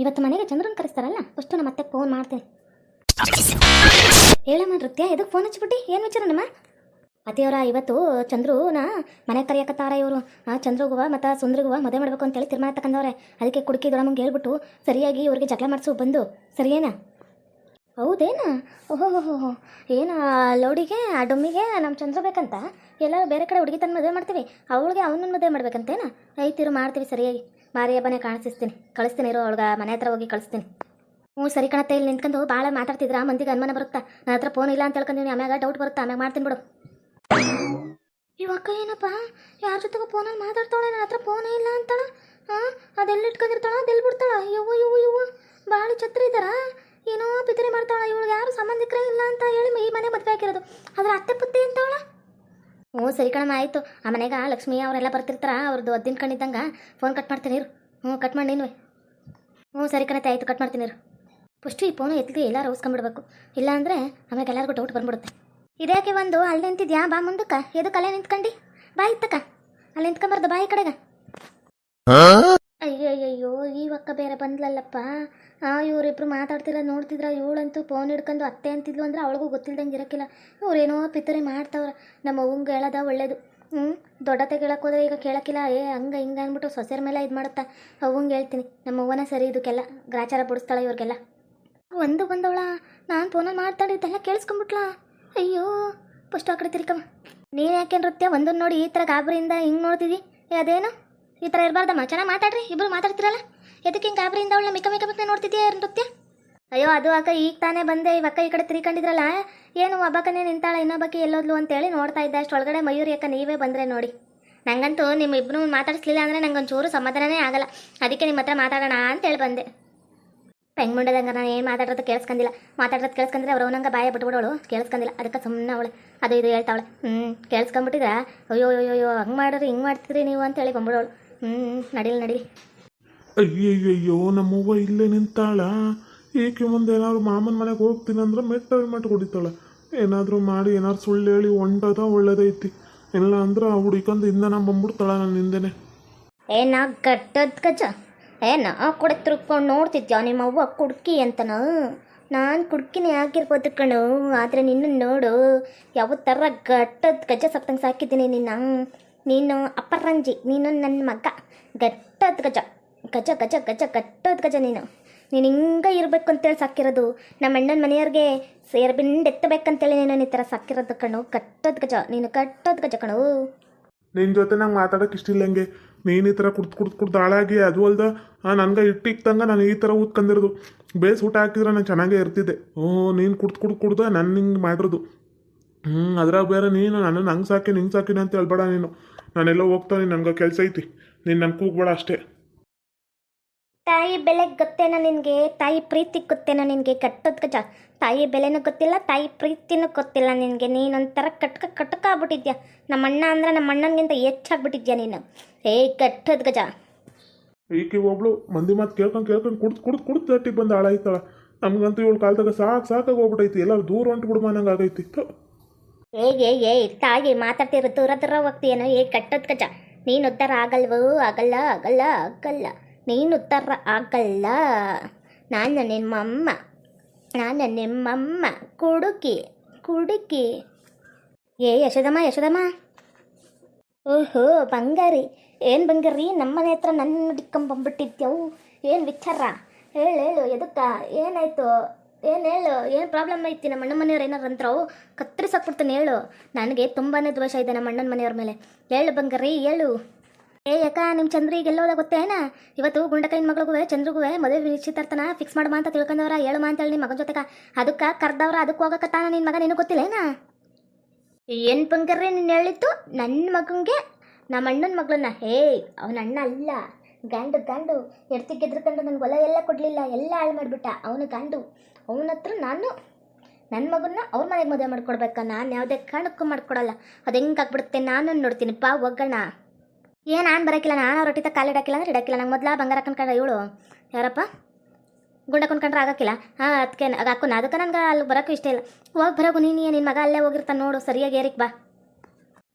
ಇವತ್ತು ಮನೆಗೆ ಚಂದ್ರನ್ ಕರೆಸ್ತಾರಲ್ಲ, ಅಷ್ಟು ನಮ್ಮ ಮತ್ತೆ ಫೋನ್ ಮಾಡ್ತೀನಿ ಹೇಳಮ್ಮ ನೃತ್ಯ ಎದಕ್ಕೆ ಫೋನ್ ಹಚ್ಬಿಟ್ಟು ಏನು ವಿಚಾರ ನಮ್ಮ ಅತಿಯವರ ಇವತ್ತು ನಾ ಮನೆ ಕರೆಯಕತ್ತಾರ ಇವರು. ಆ ಚಂದ್ರಗುವ ಮತ್ತು ಸುಂದ್ರಗುವ ಮದುವೆ ಮಾಡಬೇಕು ಅಂತೇಳಿ ತೀರ್ಮಾನ ತಕೊಂಡವ್ರೆ ಅದಕ್ಕೆ ಕುಡುಕಿ ದೊಡಮ್ಮಂಗೆ ಹೇಳ್ಬಿಟ್ಟು ಸರಿಯಾಗಿ ಇವ್ರಿಗೆ ಜಗಳ ಮಾಡಿಸು, ಬಂದು. ಸರಿಯೇನಾ? ಹೌದೇನಾ? ಓಹೋ ಹೋ ಏನು, ಲೌಡಿಗೆ ಆ ಡೊಮ್ಮಿಗೆ ನಮ್ಮ ಚಂದ್ರ ಬೇಕಂತ? ಎಲ್ಲರೂ ಬೇರೆ ಕಡೆ ಹುಡುಗಿ ತನ್ನ ಮದುವೆ ಮಾಡ್ತೀವಿ. ಅವಳಿಗೆ ಅವನನ್ನು ಮದುವೆ ಮಾಡ್ಬೇಕಂತೇನಾ? ಐತಿರು ಮಾಡ್ತೀವಿ ಸರಿಯಾಗಿ. ಮಾರಿ ಹಬ್ಬನೇ ಕಾಣಿಸ್ತೀನಿ. ಕಳಿಸ್ತೀನಿ ಇರೋ, ಅವಳಿಗೆ ಮನೆ ಹತ್ರ ಹೋಗಿ ಕಳಿಸ್ತೀನಿ. ಹ್ಞೂ, ಸರಿ ಕಣತ್ತೆ, ಇಲ್ಲಿ ನಿಂತ್ಕೊಂಡು ಭಾಳ ಮಾತಾಡ್ತಿದ್ರ? ಮಂದಿಗೆ ಅನುಮಾನ ಬರುತ್ತಾ? ನನ್ನ ಹತ್ರ ಫೋನ್ ಇಲ್ಲ ಅಂತ ಹೇಳ್ಕೊಂಡಿನಿ ಆಮ್ಯಾಗ ಡೌಟ್ ಬರುತ್ತಾ? ಆಮ್ಯಾಗ ಮಾಡ್ತೀನಿ ಬಿಡು. ಅಕ್ಕ ಏನಪ್ಪ? ಯಾರ ಜೊತೆಗೂ ಫೋನಲ್ಲಿ ಮಾತಾಡ್ತಾಳೆ? ನನ್ನ ಹತ್ರ ಫೋನೇ ಇಲ್ಲ ಅಂತಾಳ? ಹಾಂ ಅದೆಲ್ಲಿ ಇಟ್ಕೊಂಡಿರ್ತಾಳ ಅದೆಲ್ಲಿ ಬಿಡ್ತಾಳ? ಇವು ಇವು ಇವು ಭಾಳ ಛತ್ರಿ ಇದ್ದಾರ? ಏನೋ ಪಿತರಿ ಮಾಡ್ತಾಳ? ಇವಳು ಯಾರು ಸಂಬಂಧಿಕರೇ ಇಲ್ಲ ಅಂತ ಹೇಳಿ ಈ ಮನೆ ಮದುವೆ ಹಾಕಿರೋದು ಅದ್ರ ಅತ್ತೆ ಪುತ್ತೆ ಅಂತವಳ ಹ್ಞೂ, ಸರಿ ಕಣಮ್ಮ, ಆಯಿತು. ಆ ಮನೆಗೆ ಲಕ್ಷ್ಮಿ ಅವರೆಲ್ಲ ಬರ್ತಿರ್ತಾರ ಅವ್ರದ್ದು ಅದ್ದಿನ ಕಣ್ಣಿದ್ದಂಗೆ ಫೋನ್ ಕಟ್ ಮಾಡ್ತೀನಿ ಇರು. ಹ್ಞೂ ಕಟ್ ಮಾಡಿ ನೀನು. ಹ್ಞೂ, ಸರಿ ಕಣತೆ, ಆಯಿತು ಕಟ್ ಮಾಡ್ತೀನಿ ಇರು. ಫಸ್ಟು ಈ ಫೋನು ಎತ್ತಿಗೆ ಎಲ್ಲರೂ ಉಸ್ಕೊಂಡ್ಬಿಡ್ಬೇಕು ಇಲ್ಲಾಂದರೆ ಆಮೇಲೆ ಎಲ್ಲರಿಗೂ ಡೌಟ್ ಬಂದ್ಬಿಡುತ್ತೆ. ಇದ್ಯಾಕೆ ಒಂದು ಅಲ್ಲಿ ನಿಂತಿದ್ಯಾ? ಬಾ ಮುಂದಕ್ಕೆ. ಎದಕ್ಕೆ ಅಲ್ಲೇ ನಿಂತ್ಕೊಂಡು? ಬಾ ಇತ್ತಕ್ಕ. ಅಲ್ಲಿ ನಿಂತ್ಕೊಂಬಾರ್ದು, ಬಾ ಈ ಕಡೆಗೆ. ಅಯ್ಯಯ್ಯಯ್ಯೋ, ಈ ಅಕ್ಕ ಬೇರೆ ಬಂದ್ಲಲ್ಲಪ್ಪ. ಆ, ಇವರಿಬ್ರು ಮಾತಾಡ್ತಿಲ್ಲ, ನೋಡ್ತಿದ್ರ, ಇವಳಂತೂ ಫೋನ್ ಹಿಡ್ಕೊಂಡು ಅತ್ತೆ ಅಂತಿದ್ಲು ಅಂದ್ರೆ ಅವಳಿಗೂ ಗೊತ್ತಿಲ್ದಂಗೆ ಇರಕ್ಕಿಲ್ಲ. ಇವ್ರೇನೋ ಪಿತರಿ ಮಾಡ್ತಾವ್ರ. ನಮ್ಮ ಅವ್ವಂಗೆ ಹೇಳೋದ ಒಳ್ಳೇದು. ಹ್ಞೂ ದೊಡ್ಡತೆ ಕೇಳಕ್ಕೆ ಹೋದ್ರೆ ಈಗ ಕೇಳಕ್ಕಿಲ್ಲ. ಏ, ಹಂಗೆ ಹಿಂಗೆ ಅಂದ್ಬಿಟ್ಟು ಸೊಸೆರ ಮೇಲೆ ಇದು ಮಾಡುತ್ತಾ. ಅವಂಗೆ ಹೇಳ್ತೀನಿ, ನಮ್ಮ ಅವ್ವನ ಸರಿ ಇದಕ್ಕೆಲ್ಲ, ಗ್ರಾಚಾರ ಬಿಡಿಸ್ತಾಳೆ ಇವ್ರಿಗೆಲ್ಲ. ಒಂದು ಬಂದವಳ, ನಾನು ಫೋನಲ್ಲಿ ಮಾತಾಡಿದ್ದೆಲ್ಲ ಕೇಳಿಸ್ಕೊಂಬಿಟ್ಲ ಅಯ್ಯೋ ಫಸ್ಟ್ ಆ ಕಡೆ ತಿರ್ಕಮ್ಮ. ನೀನು ಯಾಕೆ ನೃತ್ಯ ಒಂದನ್ನು ನೋಡಿ ಈ ಥರ ಗಾಬರಿಯಿಂದ ಹಿಂಗೆ ನೋಡ್ತಿದ್ದಿ ಏ, ಅದೇನು? ಈ ಥರ ಇರಬಾರ್ದಮ್ಮ. ಚೆನ್ನಾಗಿ ಮಾತಾಡ್ರಿ. ಇಬ್ಬರು ಮಾತಾಡ್ತಿರಲ್ಲ? ಎದಕ್ಕೆ ಹಿಂಗೆ ಗಾಬರಿಯಿಂದ ಅವಳನ್ನ ಮಿಕ್ಕ ಮಿಕ್ಕ ಮಿಕ್ಕ ನೋಡ್ತಿದ್ಯಾ ನೃತ್ಯ? ಅಯ್ಯೋ, ಅದು ಅಕ್ಕ ಈಗ ತಾನೇ ಬಂದೆ. ಇವಕ್ಕ ಈ ಕಡೆ ತಿರ್ಕೊಂಡಿದ್ರಲ್ಲ? ಏನು ಒಬ್ಬಕ್ಕನೇ ನಿಂತಾಳ ಇನ್ನೊಬ್ಬಕ್ಕೆ ಎಲ್ಲೋದ್ಲು ಅಂತೇಳಿ ನೋಡ್ತಾ ಇದ್ದೆ. ಅಷ್ಟೊಳಗಡೆ ಮಯೂರಿ ಅಕ್ಕ ನೀವೇ ಬಂದರೆ ನೋಡಿ. ನಂಗಂತೂ ನಿಮ್ಮ ಇಬ್ಬರು ಮಾತಾಡಿಸ್ಲಿಲ್ಲ ಅಂದರೆ ನಂಗೊಂಚೂರು ಸಮಾಧಾನನೇ ಆಗಲ್ಲ. ಅದಕ್ಕೆ ನಿಮ್ಮ ಹತ್ರ ಮಾತಾಡೋಣ ಅಂತೇಳಿ ಬಂದೆ. ಹೆಂಗೆ ಮುಂಡದಂಗ ನಾನು ಏನು ಮಾತಾಡೋದು ಕೇಳಿಸ್ಕೊಂಡಿಲ್ಲ ಮಾತಾಡೋದು ಕೇಳಿಸ್ಕೊಂಡ್ರೆ ಅವ್ರು ನಂಗೆ ಬಾಯ ಬಿಟ್ಬಿಡೋಳು. ಕೇಳಿಸ್ಕೊಂಡಿಲ್ಲ ಅದಕ್ಕೆ ಸುಮ್ಮನೆ ಅವಳು. ಅದು ಇದು ಹೇಳ್ತಾವಳೆ. ಹ್ಞೂ ಕೇಳಿಸ್ಕೊಂಬಿಟ್ಟಿದ್ರೆ ಅಯ್ಯೋ ಅಯ್ಯೋ ಅಯ್ಯೋ, ಹಂಗೆ ಮಾಡಿದ್ರೆ, ಹಿಂಗೆ ಮಾಡ್ತಿದ್ರಿ ನೀವು ಅಂತೇಳಿ ಬಂದ್ಬಿಡೋಳು. ಹ್ಞೂ ನಡೀಲಿ ನಡೀಲಿ. ಅಯ್ಯಯ್ಯಯ್ಯೋ ನಮ್ಮವ್ವ ಇಲ್ಲೇ ನಿಂತಾಳ. ಏಕೆ ಮುಂದೆ ಏನಾದ್ರು ಮಾಮನ ಮನೆಗೆ ಹೋಗ್ತೀನಿ ಅಂದ್ರೆ ಮೆಟ್ಟ ಮೆಟ್ಟು ಹೊಡಿತಾಳ. ಏನಾದರೂ ಮಾಡಿ ಏನಾದ್ರು ಸುಳ್ಳು ಹೇಳಿ ಒಂಟದ ಒಳ್ಳೇದೈತಿ ಇಲ್ಲ ಅಂದ್ರೆ ಆ ಹುಡುಕಂದು ಹಿಂದೆ ಬಂದ್ಬಿಡ್ತಾಳ ನನ್ನ ಹಿಂದೆನೆ. ಏನ ಕಟ್ಟದ ಗಜ ಏನ ನಾ ಕಡೆ ತಿರ್ಕೊಂಡು ನೋಡ್ತಿದ್ಯಾ ನಿಮ್ಮ ಅವ್ವ ಕುಡ್ಕಿ ಅಂತನ? ನಾನು ಕುಡ್ಕಿನೇ ಆಗಿರ್ಬೋದು ಕಣು ಆದರೆ ನಿನ್ನ ನೋಡು. ಯಾವ ಥರ ಗಟ್ಟದ ಗಜ್ಜ ಸತ್ತಂಗೆ ಸಾಕಿದ್ದೀನಿ ನಿನ್ನ. ನೀನು ಅಪರಂಜಿ, ನೀನು ನನ್ನ ಮಗ. ಗಟ್ಟದ ಗಜ ಗಜ ಗಜ ಗಜ, ಗಟ್ಟದ ಗಜ ನೀನು. ನೀನು ಹಿಂಗೆ ಇರಬೇಕು ಅಂತೇಳಿ ಸಾಕಿರೋದು ನಮ್ಮ ಅಣ್ಣನ ಮನೆಯವ್ರಿಗೆ ಸೇರ್ಬಿಂಡ್ ಎತ್ತಬೇಕಂತೇಳಿ ನೀನು ಈ ಥರ ಸಾಕಿರೋದು ಕಣು. ಕಟ್ಟೋದು ಗಜ, ನೀನು ಕಟ್ಟೋದು ಗಜ ಕಣು. ನಿನ್ನ ಜೊತೆ ನಂಗೆ ಮಾತಾಡೋಕೆ ಇಷ್ಟ ಇಲ್ಲ ಹಂಗೆ? ನೀನು ಈ ಥರ ಕುಡ್ದು ಕುಡ್ದು ಕುಡ್ದು ಹಾಳಾಗಿ, ಅದು ಅಲ್ದ ನನ್ಗೆ ಇಟ್ಟಿಕ್ತಂಗೆ ನಾನು ಈ ಥರ ಊದ್ಕೊಂಡಿರೋದು ಬೇಸ್ ಊಟ ಹಾಕಿದ್ರೆ ನಾನು ಚೆನ್ನಾಗೇ ಇರ್ತಿದ್ದೆ. ಓ ನೀನು ಕುಡ್ದು ಕುಡ್ದು ಕುಡ್ದು ನಾನು ಹಿಂಗೆ ಮಾಡಿರೋದು. ಹ್ಞೂ ಅದ್ರಾಗ ಬೇರೆ ನೀನು ನನ್ನ ನಂಗೆ ಸಾಕಿ ನಿಂಗೆ ಸಾಕಿನ ಅಂತ ಹೇಳ್ಬೇಡ ನೀನು. ನಾನೆಲ್ಲೋ ಹೋಗ್ತಾನೆ ನನಗೆ ಕೆಲಸ ಐತಿ. ನೀನು ನಂಗೆ ಕೂಗ್ಬೇಡ ಅಷ್ಟೇ. ತಾಯಿ ಬೆಲೆ ಗೊತ್ತೇನ ನಿನಗೆ? ತಾಯಿ ಪ್ರೀತಿ ಗೊತ್ತೇನ ನಿನಗೆ? ಕಟ್ಟದ ಗಜ. ತಾಯಿ ಬೆಲೆನೂ ಗೊತ್ತಿಲ್ಲ ತಾಯಿ ಪ್ರೀತಿನೂ ಗೊತ್ತಿಲ್ಲ ನಿನಗೆ. ನೀನೊಂಥರ ಕಟ್ಕ ಕಟ್ಕ ಆಗ್ಬಿಟ್ಟಿದ್ಯಾ? ನಮ್ಮ ಅಣ್ಣ ಅಂದ್ರೆ ನಮ್ಮ ಅಣ್ಣನಿಗಿಂತ ಹೆಚ್ಚಾಗ್ಬಿಟ್ಟಿದ್ಯಾ ನೀನು? ಏ ಕಟ್ಟದ ಗಜ. ಈಕೆ ಒಬ್ಳು ಮಂದಿ ಮಾತು ಕೇಳ್ಕೊಂಡು ಕೇಳ್ಕೊಂಡು ಕುಡ್ದು ಕುಡ್ದು ಕುಡ್ದು ತಟ್ಟಿಗೆ ಬಂದು ಹಾಳಾಯ್ತಾಳ. ನಮ್ಗಂತೂ ಇವಳು ಕಾಲದಾಗ ಸಾಕು ಸಾಕಾಗಿ ಹೋಗ್ಬಿಟ್ಟೈತಿ ಎಲ್ಲ ದೂರ ಹೊಂಟು ಬಿಡು ನಂಗೆ ಆಗೈತಿ. ಏಯ್ ಏ ಏ, ತಾಯಿ ಮಾತಾಡ್ತಿರೋ ದೂರ ದೂರ ಹೋಗ್ತೀಯೇನೋ? ಏ, ಕಟ್ಟದ ಕಚ ನೀನು ಉದ್ಧಾರ ಆಗಲ್ವೋ? ಆಗಲ್ಲ ಆಗಲ್ಲ ಆಗಲ್ಲ. ನೀನು ಉದ್ಧಾರ ಆಗಲ್ಲ. ನಾನು ನಿಮ್ಮಮ್ಮ ನಾನು ನಿಮ್ಮಮ್ಮ ಕುಡುಕಿ ಕುಡುಕಿ. ಏ ಯಶೋದಮ್ಮ ಯಶೋದಮ್ಮ ಓಹೋ, ಬಂಗಾರಿ. ಏನು ಬಂಗಾರಿ? ನಮ್ಮನೆ ಹತ್ರ ನನ್ನ ಹಿಡ್ಕೊಂಬಂದ್ಬಿಟ್ಟಿದ್ಯವು ಏನು ವಿಚಾರ? ಹೇಳು ಹೇಳು, ಎದಕ್ಕ? ಏನಾಯ್ತು? ಏನು ಹೇಳು? ಏನು ಪ್ರಾಬ್ಲಮ್ ಐತಿ? ನಮ್ಮ ಅಣ್ಣ ಮನೆಯವ್ರು ಏನಾರು ಅಂತಾರೋ ಕತ್ತರಿಸಾಕ್ಬಿಡ್ತೀನಿ ಹೇಳು. ನನಗೆ ತುಂಬಾ ದ್ವೇಷ ಇದೆ ನಮ್ಮ ಅಣ್ಣನ ಮನೆಯವ್ರ ಮೇಲೆ. ಹೇಳು ಬಂಗಾರಿ, ಹೇಳು. ಏ ಯಾಕ ನಿಮ್ಮ ಚಂದ್ರಿಗೆ ಎಲ್ಲೋದ ಗೊತ್ತೇನ ಇವತ್ತು ಗುಂಡಕೈನ ಮಗಳಿಗೂ ಚಂದ್ರಿಗೂ ಮದುವೆ ನಿಶ್ಚಿತಾರ್ಥನ ಫಿಕ್ಸ್ ಮಾಡುವ ಅಂತ ತಿಳ್ಕೊಂಡವ್ರ, ಹೇಳು ಅಂತ ಹೇಳಿ ನಿಮ್ಮ ಮಗನ ಜೊತೆಗ. ಅದಕ್ಕೆ ಕರ್ದವ್ರ, ಅದಕ್ಕೆ ಹೋಗಕತ್ತಾನ ನಿನ್ನ ಮಗ ನಿನಗೆ ಗೊತ್ತಿಲ್ಲೇನ ಏನು? ಬಂಗಾರ್ರಿ ನೀನು ಹೇಳಿತ್ತು ನನ್ನ ಮಗಂಗೆ ನಮ್ಮ ಅಣ್ಣನ ಮಗಳನ್ನ. ಹೇ ಅವನ ಅಣ್ಣ ಅಲ್ಲ. ಗಂಡು ಗಂಡು ಎಡ್ತಿ ಗೆದ್ರಕಂಡು ನನಗೆ ಹೊಲ ಎಲ್ಲ ಕೊಡಲಿಲ್ಲ, ಎಲ್ಲ ಹಾಳು ಮಾಡಿಬಿಟ್ಟ. ಅವನು ಗಂಡು. ಅವನ ಹತ್ರ ನಾನು ನನ್ನ ಮಗನ್ನ ಅವ್ರ ಮನೆಗೆ ಮದುವೆ ಮಾಡ್ಕೊಡ್ಬೇಕಾ. ನಾನು ಯಾವುದೇ ಕಾರಣಕ್ಕೂ ಮಾಡ್ಕೊಡಲ್ಲ. ಅದು ಹೆಂಗೆ ಆಗ್ಬಿಡುತ್ತೆ ನಾನು ನೋಡ್ತೀನಿ. ಪಾ ಒಗ್ಗಣ ಏನು ನಾನು ಬರೋಕ್ಕಿಲ್ಲ ನಾನು ಅವ್ರ ಹೊಟ್ಟಿತ ಕಾಲು ಅಂದ್ರೆ ಇಡಕ್ಕಿಲ್ಲ ನಂಗೆ ಮೊದಲ ಬಂಗಾರ ಕನ್ಕೊಂಡ ಇವಳು. ಯಾರಪ್ಪ? ಗುಂಡ ಕೊಂಡ್ಕೊಂಡ್ರೆ ಆಗೋಕ್ಕಿಲ್ಲ ಹಾಂ ಅದಕ್ಕೆ ಹಾಕೋಣ ಅದಕ್ಕೆ ನನಗೆ ಅಲ್ಲಿ ಬರೋಕ್ಕೂ ಇಷ್ಟ ಇಲ್ಲ. ಹೋಗಿ ಬರೋಕು ನೀನು ನಿನ್ನ ಮಗ ಅಲ್ಲೇ ಹೋಗಿರ್ತಾನೆ ನೋಡು. ಸರಿಯಾಗಿ ಏರಿಕ್ ಬಾ.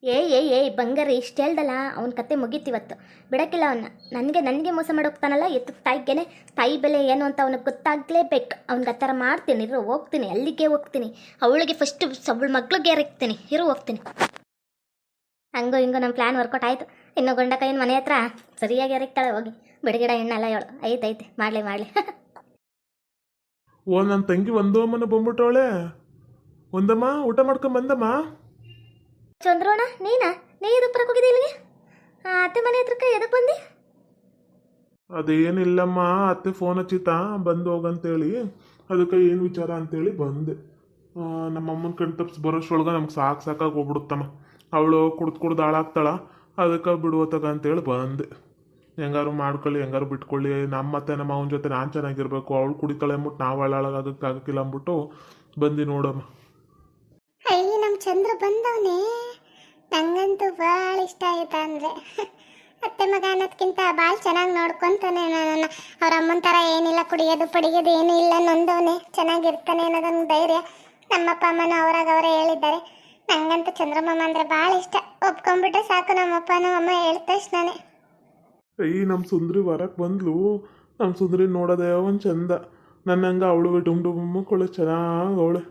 ಏ ಏ ಏ, ಬಂಗಾರ ಇಷ್ಟು ಹೇಳ್ದಲ್ಲ ಅವನ ಕತೆ ಮುಗೀತಿವತ್ತು. ಬಿಡೋಕ್ಕಿಲ್ಲ ಅವನ್ನ ನನಗೆ ನನಗೆ ಮೋಸ ಮಾಡೋಗ್ತಾನಲ್ಲ ಎತ್ತು ತಾಯಿಗೆನೆ. ತಾಯಿ ಬೆಲೆ ಏನು ಅಂತ ಅವನಿಗೆ ಗೊತ್ತಾಗಲೇಬೇಕು. ಅವ್ನಿಗೆ ಆ ಥರ ಮಾಡ್ತೀನಿ, ಇರೋ, ಹೋಗ್ತೀನಿ, ಅಲ್ಲಿಗೆ ಹೋಗ್ತೀನಿ. ಅವಳಿಗೆ ಫಸ್ಟ್ ಅವಳ ಮಗ್ಳಿಗೆ ಎರಕ್ತೀನಿ, ಇರು, ಹೋಗ್ತೀನಿ. ಹಂಗೋ, ಹಿಂಗೋ ನಮ್ಮ ಪ್ಲ್ಯಾನ್ ವರ್ಕೌಟ್ ಆಯಿತು. ಇನ್ನು ಗಂಡ ಕೈನ ಮನೆ ಹತ್ರ ಸರಿಯಾಗಿ ಎರಕ್ತಾಳೆ, ಹೋಗಿ. ಬಿಡಗಿಡ ಹೆಣ್ಣಲ್ಲ ಹೇಳು ಐತೆ ಮಾಡಲಿ ಮಾಡಲಿ. ಓ ನನ್ನ ತಂಗಿ ಒಂದೋ ಮನೆ ಬಂದ್ಬಿಟ್ಟವಳೆ. ಒಂದಮ್ಮ, ಊಟ ಮಾಡ್ಕೊಂಡು ಬಂದಮ್ಮ ಚಂದ್ರೋಣ ನೀನಾ? ನೀ ಎದಕ್ಕೆ ಬರಕೋಗಿದ್ದೆ ಇಲ್ಲಿಗೆ? ಆ, ಅತ್ತೆ ಮನೆ ಹತ್ರಕ್ಕೆ ಎದಕ್ಕೆ ಬಂದಿ? ಅದೇನಿಲ್ಲಮ್ಮ ಅತ್ತೆ ಫೋನ್ ಹಚ್ಚಿತಾ ಬಂದು ಹೋಗಂತೇಳಿ. ಅದಕ್ಕೆ ಏನು ವಿಚಾರ ಅಂತೇಳಿ ಬಂದೆ. ನಮ್ಮ ಅಮ್ಮನ ಕಣ್ ತಪ್ಸ್ ಬರೋಷ್ರೊಳಗೆ ನಮ್ಗೆ ಸಾಕು ಸಾಕಾಗಿ ಹೋಗ್ಬಿಡುತ್ತಮ್ಮ. ಅವಳು ಕುಡ್ದು ಕುಡ್ದು ಹಾಳಾಗ್ತಾಳ ಅದಕ್ಕೆ ಬಿಡುವತ್ತಾಗ ಅಂತೇಳಿ ಬಂದೆ. ಹೆಂಗಾರು ಮಾಡ್ಕೊಳ್ಳಿ ಹೆಂಗಾರು ಬಿಟ್ಕೊಳ್ಳಿ. ನಮ್ಮ ಮತ್ತೆ ನಮ್ಮ ಅವನ ಜೊತೆ ನಾನು ಚೆನ್ನಾಗಿರ್ಬೇಕು. ಅವಳು ಕುಡಿತಾಳೆ ಅಂದ್ಬಿಟ್ಟು ನಾವು ಹಾಳಾಗಕ್ಕೆ ಆಗಕ್ಕಿಲ್ಲ ಅಂದ್ಬಿಟ್ಟು ಬಂದು ನೋಡಮ್ಮ. ಅಯ್ಯ ನಮ್ಮ ಚಂದ್ರ ಬಂದವನೇ. ನಂಗಂತೂ ಭಾಳ ಇಷ್ಟ ಆಯ್ತಾ ಅಂದರೆ. ಅತ್ತೆ ಮಗ ಅನ್ನೋದ್ಕಿಂತ ಭಾಳ ಚೆನ್ನಾಗಿ ನೋಡ್ಕೊತಾನೆ ನಾನು ಅವ್ರ ಅಮ್ಮನ ಥರ ಏನಿಲ್ಲ, ಕುಡಿಯೋದು, ಪಡಿಯೋದು ಏನೂ ಇಲ್ಲ, ನೊಂದವನೇ. ಚೆನ್ನಾಗಿರ್ತಾನೆ ಅನ್ನೋದೊಂದು ಧೈರ್ಯ ನಮ್ಮಪ್ಪ ಅಮ್ಮನ ಅವರಾಗ ಅವರೇ ಹೇಳಿದ್ದಾರೆ. ನನಗಂತೂ ಚಂದ್ರಮಾಮ ಅಂದರೆ ಭಾಳ ಇಷ್ಟ. ಒಪ್ಕೊಂಡ್ಬಿಟ್ರೆ ಸಾಕು ನಮ್ಮಪ್ಪ, ನಮ್ಮಮ್ಮ ಹೇಳಿದ ತಕ್ಷಣನೇ. ಅಯ್ಯ ನಮ್ಮ ಸುಂದ್ರಿ ಬರಕ್ಕೆ ಬಂದ್ಲು. ನಮ್ಮ ಸುಂದ್ರಿ ನೋಡೋದೇ ಒಂದು ಚಂದ. ನನ್ನಂಗೆ ಅವಳು ಡುಮ್ ಡುಮ್ ಮಕ್ಕಳು ಚೆನ್ನಾಗಿ ಅವಳೆ.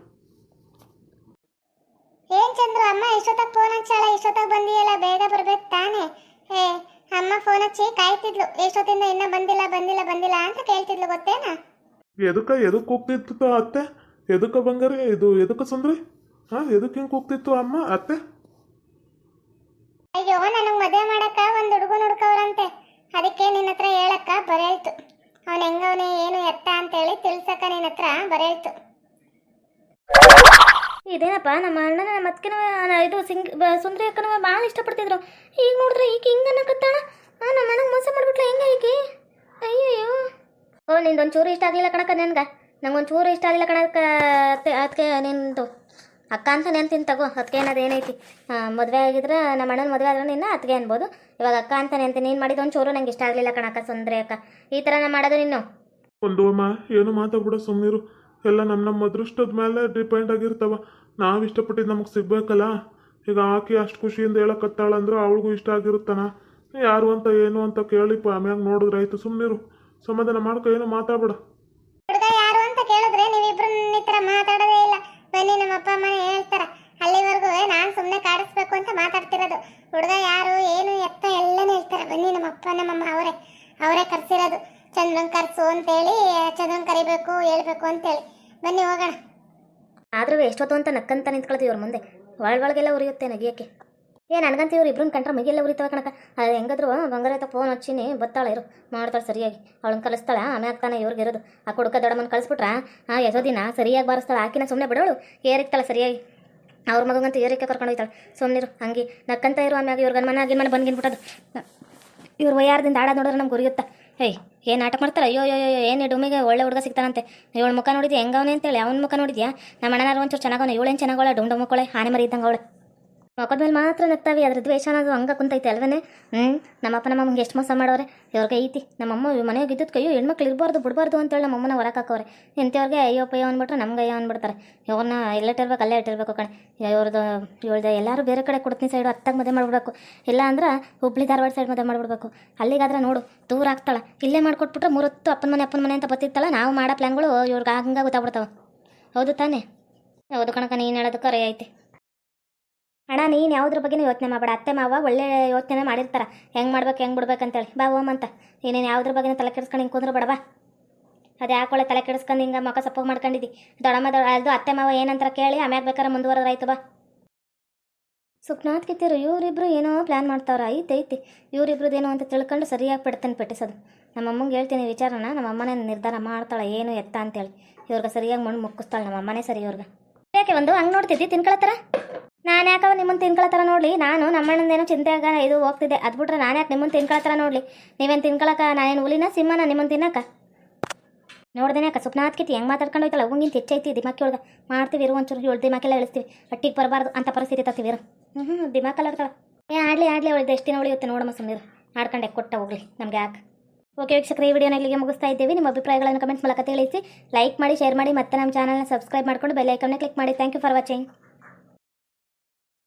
ಏನ್ ಚಂದ್ರು ಅಮ್ಮ ಎಷ್ಟೊತ್ತಾಗ ಫೋನ್ ಹಚ್ಚಾಳ ಎಷ್ಟೊತ್ತಾಗ ಬಂದಿಯಲ್ಲ ಬೇಗ ಬರ್ಬೇಕು ತಾನೆ. ಏ ಅಮ್ಮ ಫೋನ್ ಹಚ್ಚಿ ಕಾಯ್ತಿದ್ಲು ಎಷ್ಟೊತ್ತಿಂದ ಇನ್ನ ಬಂದಿಲ್ಲ ಬಂದಿಲ್ಲ ಬಂದಿಲ್ಲ ಅಂತ ಕೇಳ್ತಿದ್ಲು ಗೊತ್ತೇನಾ? ಎದಕ್ಕ ಎದಕ್ಕೆ ಹೋಗ್ತಿತ್ತು ಅತ್ತೆ? ಎದಕ್ಕೆ ಬಂಗಾರಿ ಇದು ಎದಕ್ಕೆ ಸುಂದ್ರಿ? ಹಾ ಎದಕ್ಕೆ ಹಿಂಗೆ ಹೋಗ್ತಿತ್ತು ಅಮ್ಮ ಅತ್ತೆ? ಅಯ್ಯೋ ನನಗೆ ಮದುವೆ ಮಾಡಕ್ಕ ಒಂದು ಹುಡುಗ ಹುಡ್ಕವ್ರಂತೆ. ಅದಕ್ಕೆ ನಿನ್ನ ಹತ್ರ ಹೇಳಕ್ಕ ಬರೇಳ್ತು ಅವನ ಹೆಂಗವನೇ ಏನು ಎತ್ತ ಅಂತೇಳಿ ತಿಳ್ಸಕ್ಕ ನಿನ್ನ ಹತ್ರ ಬರೇಳ್ತು ಇದೇನಪ್ಪ, ನಮ್ಮ ಅಣ್ಣನ, ನಮ್ಮ ಅತ್ತಿನ ಇದು ಸಿಂಗ್ ಸುಂದ್ರಿ ಅಕ್ಕನ ಭಾಳ ಇಷ್ಟಪಡ್ತಿದ್ರು. ಈಗ ನೋಡಿದ್ರೆ ಈಗ ಹಿಂಗೆ ಅನ್ನಕತ್ತಾಳ? ಹಾಂ ನಮ್ಮ ಅಣ್ಣಗೆ ಮೋಸ ಮಾಡ್ಬಿಟ್ಲ ಹೆಂಗೆ ಈಕಿ? ಅಯ್ಯಯ್ಯೋ. ಓ, ನಿಂದೊಂದು ಚೂರು ಇಷ್ಟ ಆಗಲಿಲ್ಲ ಕಣಕ್ಕ ನನ್ಗೆ. ನಂಗೊಂದು ಚೂರು ಇಷ್ಟ ಆಗಲಿಲ್ಲ ಕಣಕ್ಕ ಅದಕ್ಕೆ ನಿಂದು. ಅಕ್ಕ ಅಂತ ನೆನ್ತೀನಿ ತಗೋ ಅದಕ್ಕೆ ಏನದು ಏನೈತಿ ಮದುವೆ ಆಗಿದ್ರೆ, ನಮ್ಮ ಅಣ್ಣನ ಮದುವೆ ಆದ್ರೆ ನಿನ್ನ ಅದಕ್ಕೆ ಅನ್ಬೋದು. ಇವಾಗ ಅಕ್ಕ ಅಂತ ನೆನ್ತೀನಿ ನೀನು ಮಾಡಿದ ಒಂದು ಚೂರು ನಂಗೆ ಇಷ್ಟ ಆಗಲಿಲ್ಲ ಕಣಕ್ಕ ಸುಂದ್ರಿ ಅಕ್ಕ. ಈ ಥರ ನಾ ಮಾಡೋದು ನೀನು ಒಂದು ಏನು ಮಾತಾಡ್ಬಿಡ ಸುಮ್ಮನಿರು ಎಲ್ಲ ನಮ್ಮ ನಮ್ಮ ಅದೃಷ್ಟದ ಮೇಲೆ ಡಿಪೆಂಡ್ ಆಗಿರ್ತಾವ. ನಾವು ಇಷ್ಟಪಟ್ಟಿದ್ದು ನಮಗೆ ಸಿಗ್ಬೇಕಲ್ಲ? ಈಗ ಆಕೆ ಅಷ್ಟು ಖುಷಿಯಿಂದ ಹೇಳಕತ್ತಾಳಂದ್ರೆ ಅವಳಿಗೂ ಇಷ್ಟ ಆಗಿರುತ್ತಾನ? ಯಾರು ಅಂತ, ಏನು ಅಂತ ಕೇಳಿಪ್ಪ ಆಮ್ಯಾಗ ನೋಡಿದ್ರೆ ಆಯ್ತು ಸುಮ್ಮನಿರು ಸಮಾಧಾನ ಮಾಡ್ಕೊ, ಏನು ಮಾತಾಡ್ಬೇಡ. ಯಾರು ಅಂತ ಕೇಳಿದ್ರೆ ಮಾತಾಡೋದೇ ಇಲ್ಲ. ಬನ್ನಿ, ನಮ್ಮ ಹೇಳ್ತಾರ. ಅಲ್ಲಿವರೆಗೂ ನಾನು ಸುಮ್ಮನೆ ಕಾಡಿಸ್ಬೇಕು ಅಂತ ಮಾತಾಡ್ತಿರೋದು. ಹುಡುಗ ಯಾರು, ಏನು, ಎತ್ತ, ಎಲ್ಲನೂ ಹೇಳ್ತಾರೆ. ಬನ್ನಿ, ನಮ್ಮ ಅಪ್ಪ ನಮ್ಮಮ್ಮ ಅವರೇ. ಅವರೇ ಕರ್ಸಿರೋದು. ಚಂದ್ರನ್ ಕರ್ಸು ಅಂತೇಳಿ ಚಂದ್ರನ್ ಕರಿಬೇಕು, ಹೇಳ್ಬೇಕು ಅಂತೇಳಿ. ಬನ್ನಿ ಹೋಗೋಣ. ಆದ್ರೂ ಎಷ್ಟೊತ್ತು ಅಂತ ನಕ್ಕಂತ ನಿಂತ್ಕೊಳ್ತೀವಿ ಇವ್ರ ಮುಂದೆ. ಒಳ್ ಒಳಗೆಲ್ಲ ಉರಿಯುತ್ತೆ ನಗಿಯಕ್ಕೆ ಏ, ನನಗಂತ ಇವ್ರು ಇಬ್ರನ್ನ ಕಂಡ್ರೆ ಮಗಿಯೆಲ್ಲ ಉರಿತಾವ ಕಣಕ ಅದು ಹೆಂಗಾದ್ರು ಬಂಗಾರ ಹತ್ರ ಫೋನ್ ಹಚ್ಚಿನಿ, ಬತ್ತಾಳೆ ಇರು. ಮಾಡ್ತಾಳೆ ಸರಿಯಾಗಿ. ಅವಳನ್ನ ಕಲಿಸ್ತಾಳೆ ಆಮ್ಯಾಗ ತಾನೆ ಇವ್ರಿಗೆ ಇರೋದು. ಆ ಕುಡುಕ ದೊಡ್ಡಮ್ಮನ ಕಳಿಸ್ಬಿಟ್ರ? ಆ ಎಷ್ಟೋ ದಿನ ಸರಿಯಾಗಿ ಬಾರಿಸ್ತಾಳೆ. ಆಕಿನ ಸುಮ್ಮನೆ ಬಿಡೋಳು. ಏರಿಕ್ತಾಳೆ ಸರಿಯಾಗಿ. ಅವ್ರ ಮಗಂತೂ ಏರಿಕೆ ಕರ್ಕೊಂಡು ಹೋಗ್ತಾಳೆ ಸುಮ್ಮನಿರು ಹಂಗೆ. ನಕ್ಕಂತ ಇರು ಆಮ್ಯಾಗ ಇವ್ರ ಗನ್ಮನ ಆಗಿನ ಮನೆ ಬಂದ್ಗಿನ್ಬಿಟ್ಟದು ಇವ್ರು ವಯ್ಯಾರದಿಂದ ಆಡೋದು ನೋಡಿದ್ರೆ ನಮ್ಗೆ ಉರಿಯುತ್ತಾ. ಏಯ್ ಏನು ನಾಟಕ ಮಾಡ್ತಾರೆ? ಅಯ್ಯೋ ಅಯ್ಯೋ ಅಯ್ಯೋ, ಏನು ಡುಮಿಗೆ ಒಳ್ಳೆ ಹುಡುಗ ಸಿಗ್ತಾನಂತೆ. ಇವಳ ಮುಖ ನೋಡಿದ್ಯಾ? ಹೆಂಗವನೆ ಅಂತೇಳಿ. ಅವನ ಮುಖ ನೋಡಿದ್ಯಾ? ನಮ್ಮ ಅಣ್ಣನಾರು ಒಂಚೂರು ಚೆನ್ನಾಗವನೆ ಇವಳೇನು ಚೆನ್ನಾಗವಳ ಡುಮ್ ಮಕ್ಕಳೆ ಹಾನಿ ಮರಿ ಇದ್ದಂಗೆ ಅವಳೆ. ಮುಖದ ಮೇಲೆ ಮಾತ್ರ ನಗ್ತಾವೆ, ಅದ್ರ ದ್ವೇಷ ಅನ್ನೋದು ಹಂಗೆ ಕುಂತೈತೆ ಅಲ್ವೇ ಹ್ಞೂ ನಮ್ಮಪ್ಪ ನಮ್ಮಮ್ಮಗೆ ಎಷ್ಟು ಮೋಸ ಮಾಡೋರೆ? ಇವ್ರಿಗೆ ಐತಿ, ನಮ್ಮಮ್ಮ ಮನೆಯಾಗ ಇದ್ದದ ಕೈಯೋ ಹೆಣ್ಮಕ್ಳು ಇರಬಾರ್ದು, ಬಿಡಬಾರ್ದು ಅಂತೇಳಿ ನಮ್ಮಮ್ಮನ ಹೊರಗೆ ಹಾಕೋರೆ ಇಂಥವ್ರಿಗೆ ಅಯ್ಯೋ ಪಯ್ಯೋ ಅಂದ್ಬಿಟ್ರೆ ನಮ್ಗೆ ಅಯ್ಯೋ ಅಂದ್ಬಿಡ್ತಾರೆ. ಇವ್ರನ್ನ ಎಲ್ಲೆಟ್ಟಿರ್ಬೇಕು ಅಲ್ಲೇ ಇಟ್ಟಿರ್ಬೇಕು ಕಣೆ. ಇವ್ರದ್ದು ಇವಳ್ದು ಎಲ್ಲರೂ ಬೇರೆ ಕಡೆ ಕೊಡ್ತೀನಿ ಸೈಡು, ಅತ್ತಾಗ ಮದುವೆ ಮಾಡಿಬಿಡ್ಬೇಕು. ಇಲ್ಲ ಅಂದ್ರೆ ಹುಬ್ಳಿ ಧಾರವಾಡ ಸೈಡ್ ಮದುವೆ ಮಾಡಿಬಿಡ್ಬೇಕು. ಅಲ್ಲಿಗಾದ್ರೆ ನೋಡು, ದೂರ ಆಗ್ತಾಳೆ. ಇಲ್ಲೇ ಮಾಡ್ಕೊಟ್ಬಿಟ್ರೆ ಮೂರತ್ತು ಅಪ್ಪನ ಮನೆ ಅಪ್ಪನ ಮನೆ ಅಂತ ಬತ್ತಿತ್ತಲ್ಲ ನಾವು ಮಾಡೋ ಪ್ಲ್ಯಾನ್ಗಳು ಇವ್ರಿಗೆ ಹಂಗೆ ಗೊತ್ತಾಗ್ಬಿಡ್ತಾವೆ. ಹೌದು ತಾನೇ? ಹೌದು ಕಣಕ, ನೀನು ಹೇಳೋದು ಕರೆ ಐತಿ. ಅಣ್ಣ, ನೀನು ಯಾವುದ್ರ ಬಗ್ಗೆನೂ ಯೋಚನೆ ಮಾಡಬೇಡ. ಅತ್ತೆ, ಮಾವ ಒಳ್ಳೆ ಯೋಚನೆ ಮಾಡಿರ್ತಾರ. ಹೆಂಗೆ ಮಾಡ್ಬೇಕು, ಹೆಂಗೆ ಬಿಡ್ಬೇಕು ಅಂತೇಳಿ. ಬಾ ಓಮ್ ಅಂತ ನೀನೇನು ಯಾವುದ್ರ ಬಗ್ಗೆ ತಲೆ ಕೆಡಿಸ್ಕೊಂಡು ಹಿಂಗೆ ಕುಂದ್ರು ಬಾ. ಅದು ಯಾಕೊಳ್ಳೆ ತಲೆ ಕೆಡಿಸ್ಕೊಂಡು ಹಿಂಗೆ ಮಕ್ಕ ಸಪ್ಪಗೆ ಮಾಡ್ಕೊಂಡಿದ್ದಿ ದೊಡಮ್ಮ ದೊಡ ಅದು ಅತ್ತೆ, ಮಾವ ಏನಂತ ಕೇಳಿ ಆಮ್ಯಾಗ ಬೇಕಾರೆ ಮುಂದುವರೆದ್ರಾಯ್ತು ಬಾ. ಸುಪ್ನಾಥ್ ಕಿತ್ತಿರು ಇವರಿಬ್ರು ಏನೋ ಪ್ಲ್ಯಾನ್ ಮಾಡ್ತಾವ್ರ. ಐತೆ, ಐತಿ. ಇವರಿಬ್ರದ್ದೇನೋ ಅಂತ ತಿಳ್ಕೊಂಡು ಸರಿಯಾಗಿ ಬಿಡ್ತಾನೆ ಪೆಟ್ಟಿಸೋದು. ನಮ್ಮ ಅಮ್ಮಂಗೆ ಹೇಳ್ತೀನಿ ನಮ್ಮ ಅಮ್ಮನೇ ನಿರ್ಧಾರ ಮಾಡ್ತಾಳೆ, ಏನು ಎತ್ತ ಅಂತೇಳಿ. ಇವ್ರಿಗೆ ಸರಿಯಾಗಿ ಮಣ್ಣು ಮುಕ್ಕಿಸ್ತಾಳೆ ನಮ್ಮ ಅಮ್ಮನೇ ಸರಿ ಇವ್ರಿಗೆ. ಯಾಕೆ ಒಂದು ಹಂಗೆ ನೋಡ್ತಿದ್ದಿ ತಿನ್ಕೊಳತ್ತಾರ ನಾನು ಯಾಕವ ನಿಮ್ಮನ್ನು ತಿನ್ಕೊಳತ್ತಾರ ನೋಡಲಿ? ನಾನು ನಮ್ಮಣ್ಣಂದೇನೋ ಆಗ ಇದು ಹೋಗ್ತಿದ್ದೆ. ಅದು ಬಿಟ್ರೆ ನಾನು ಯಾಕೆ ನಿಮ್ಮನ್ನು ತಿನ್ಕೊಳತ್ತಾರ ನೋಡಲಿ? ನೀವೇನು ತಿನ್ಕೊಳಕ ನಾನೇನು ಹುಲಿನ, ಸಿಂಹನ ನಿಮ್ಮನ್ನು ತಿನ್ನಕ? ನೋಡ್ದೇನೆ ಅಕ್ಕ ಸುಪ್ನಾಥ್ ಹತ್ಕಿತ್ತು ಹೆಂಗೆ ಮಾತಾಡ್ಕೊಂಡು ಹೋಯ್ತಲ್ಲ? ಹೆಚ್ಚು ಐತಿ ದಿಮಾಕಿ ಒಳಗೆ. ಮಾಡ್ತೀವಿ ಇರು ಒಂಚೂರು ಇವಳು ದಿಮಾಕೆಲ್ಲ ಇಳಿಸ್ತೀವಿ ಹಟ್ಟಿಗೆ ಬರಬಾರ್ದು ಅಂತ ಪರಿಸ್ಥಿತಿ ತತ್ತಿವಿ ಇರು. ಹ್ಞೂ ಹ್ಞೂ ದಿಮಾಕಲ್ಲ ಇರ್ತಾಳೆ ಏ, ಆಡಲಿ ಆಡಲಿ ಅವಳಿಗೆ ಎಷ್ಟು ದಿನ ಉಳಿಯುತ್ತೆ ನೋಡಮ್ಮ ಸುಮ್ಮನೆ ಮಾಡ್ಕೊಂಡೆ, ಕೊಟ್ಟ ಹೋಗ್ಲಿ ನಮ್ಗೆ ಯಾಕೆ? ಓಕೆ ವೀಕ್ಷಕರ, ಈ ವಿಡಿಯೋನ ಇಲ್ಲಿಗೆ ಮುಗಿಸ್ತಾ ಇದ್ದೀವಿ. ನಿಮ್ಮ ಅಭಿಪ್ರಾಯಗಳನ್ನು ಕಮೆಂಟ್ಸ್ ಮೂಲಕ ತಿಳಿಸಿ. ಲೈಕ್ ಮಾಡಿ, ಶೇರ್ ಮಾಡಿ ಮತ್ತೆ ನಮ್ಮ ಚಾನಲ್ನ ಸಬ್ಸ್ಕ್ರೈಬ್ ಮಾಡ್ಕೊಂಡು ಬೆಲ್ ಐಕನ್ನ ಕ್ಲಿಕ್ ಮಾಡಿ. Thank you for watching.